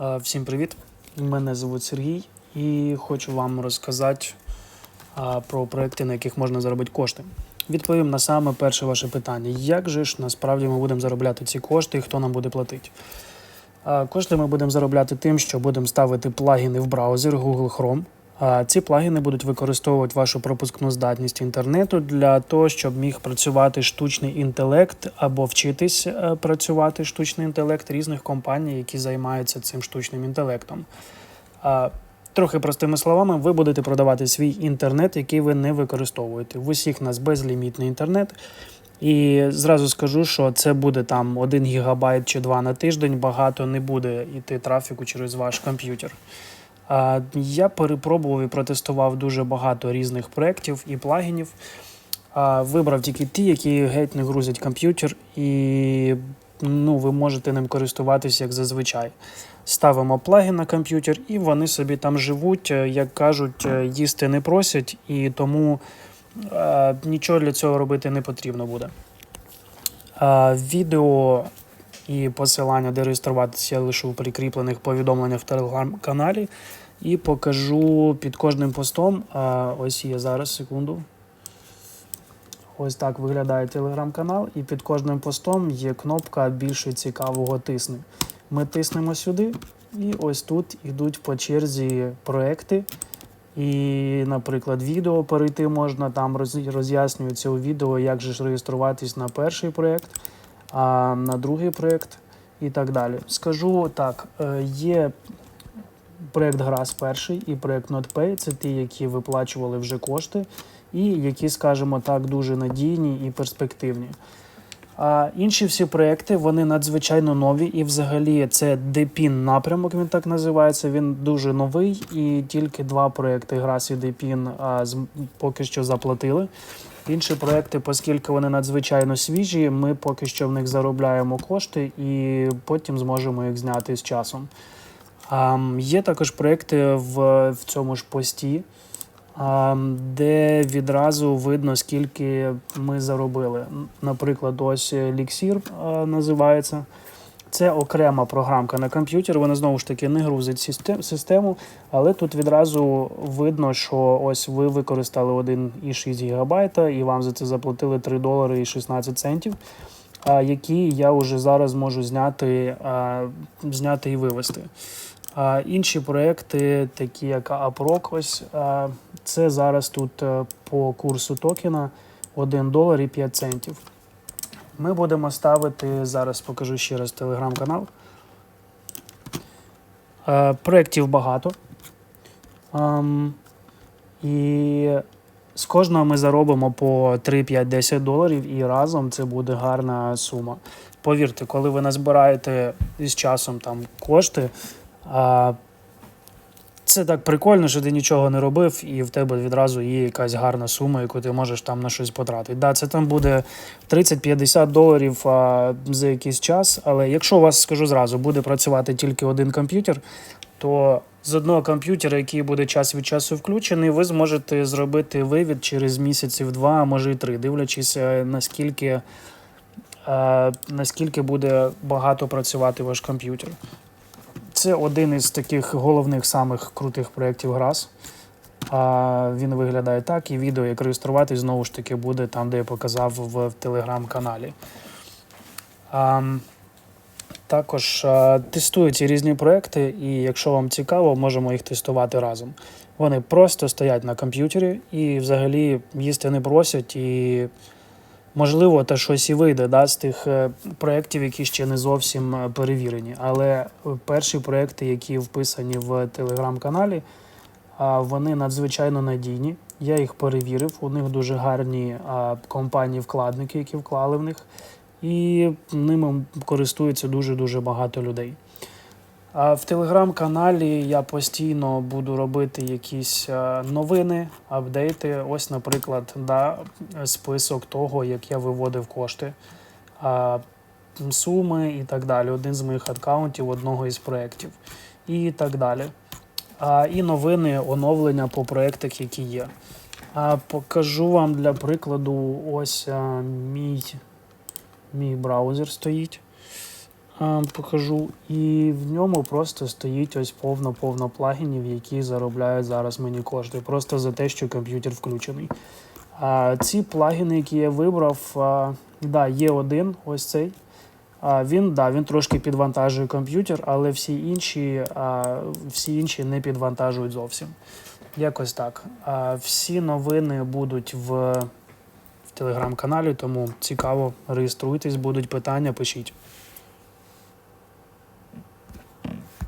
Е, Всім привіт! Мене звуть Сергій і хочу вам розказати е, про проекти, на яких можна заробити кошти. Відповім на саме перше ваше питання: як же ж насправді ми будемо заробляти ці кошти і хто нам буде платити? Е, Кошти ми будемо заробляти тим, що будемо ставити плагіни в браузер Google Chrome. Ці плагіни будуть використовувати вашу пропускну здатність інтернету для того, щоб міг працювати штучний інтелект або вчитись е, працювати штучний інтелект різних компаній, які займаються цим штучним інтелектом. Трохи простими словами, ви будете продавати свій інтернет, який ви не використовуєте. В усіх нас безлімітний інтернет. І зразу скажу, що це буде там 1 гігабайт чи 2 на тиждень. Багато не буде йти трафіку через ваш комп'ютер. Я перепробував і протестував дуже багато різних проєктів і плагінів. Вибрав тільки ті, які геть не грузять комп'ютер, і ну, ви можете ним користуватися як зазвичай. Ставимо плагін на комп'ютер, і вони собі там живуть, е, як кажуть, е, їсти не просять, і тому е, нічого для цього робити не потрібно буде. Відео і посилання, де реєструватися, я лишу в прикріплених повідомленнях в телеграм-каналі. І покажу під кожним постом. А, ось є зараз, секунду. Ось так виглядає телеграм-канал, і під кожним постом є кнопка більше цікавого тисни. Ми тиснемо сюди, і ось тут йдуть по черзі проекти. І, наприклад, відео перейти можна, там роз- роз'яснюється у відео, як же ж реєструватись на перший проєкт, а на другий проєкт і так далі. Скажу так: е, є проєкт Грас перший і проєкт NotPay це ті, які виплачували вже кошти, і які, скажімо так, дуже надійні і перспективні. А інші всі проекти вони надзвичайно нові, і взагалі це Депін напрямок. Він так називається. Він дуже новий, і тільки два проекти Грас і Депін поки що заплатили. Інші проекти, оскільки вони надзвичайно свіжі, ми поки що в них заробляємо кошти і потім зможемо їх зняти з часом. Є також проекти в, в цьому ж пості, де відразу видно, скільки ми заробили. Наприклад, ось Elixir називається. Це окрема програмка на комп'ютер. Вона знову ж таки не грузить систему, але тут відразу видно, що ось ви використали 1,6 ГБ, і вам за це заплатили 3 долари і 16 центів, які я вже зараз можу зняти, зняти і вивести. Інші проекти, такі як AppRock, ось це зараз тут е, по курсу токена 1 долар і 5 центів. Ми будемо ставити, зараз покажу ще раз телеграм-канал. Е, Проєктів багато. І з кожного ми заробимо по 3, 5, 10 доларів, і разом це буде гарна сума. Повірте, коли ви назбираєте із часом там кошти, а, це так прикольно, що ти нічого не робив, і в тебе відразу є якась гарна сума, яку ти можеш там на щось потратити. Да, це там буде 30-50 доларів а, за якийсь час, але якщо у вас, скажу зразу, буде працювати тільки один комп'ютер, то з одного комп'ютера, який буде час від часу включений, ви зможете зробити вивід через місяців два, а може і три, дивлячись, е, наскільки, е, наскільки буде багато працювати ваш комп'ютер. Це один із таких головних самих крутих проєктів ГРАС. А, він виглядає так, і відео, як реєструватись, знову ж таки, буде там, де я показав в, телеграм-каналі. Також тестую ці різні проекти, і якщо вам цікаво, можемо їх тестувати разом. Вони просто стоять на комп'ютері і взагалі їсти не просять. І можливо, та щось і вийде да, з тих е, проєктів, які ще не зовсім е, перевірені. Але е, перші проєкти, які вписані в телеграм-каналі, вони надзвичайно надійні. Я їх перевірив. У них дуже гарні компанії-вкладники, які вклали в них, і ними користується дуже-дуже багато людей. А в телеграм-каналі я постійно буду робити якісь е, новини, апдейти. Ось, наприклад, да, список того, як я виводив кошти, суми і так далі. Один з моїх аккаунтів одного із проєктів. І так далі. І новини, оновлення по проєктах, які є. Покажу вам для прикладу, ось а, мій, мій браузер стоїть. Покажу. І в ньому просто стоїть ось повно-повно плагінів, які заробляють зараз мені кошти. Просто за те, що комп'ютер включений. А, ці плагіни, які я вибрав, а, да, є один, ось цей. А, він, да, він трошки підвантажує комп'ютер, але всі інші, а, всі інші не підвантажують зовсім. Якось так. А, всі новини будуть в телеграм-каналі, тому цікаво, реєструйтесь, будуть питання, пишіть.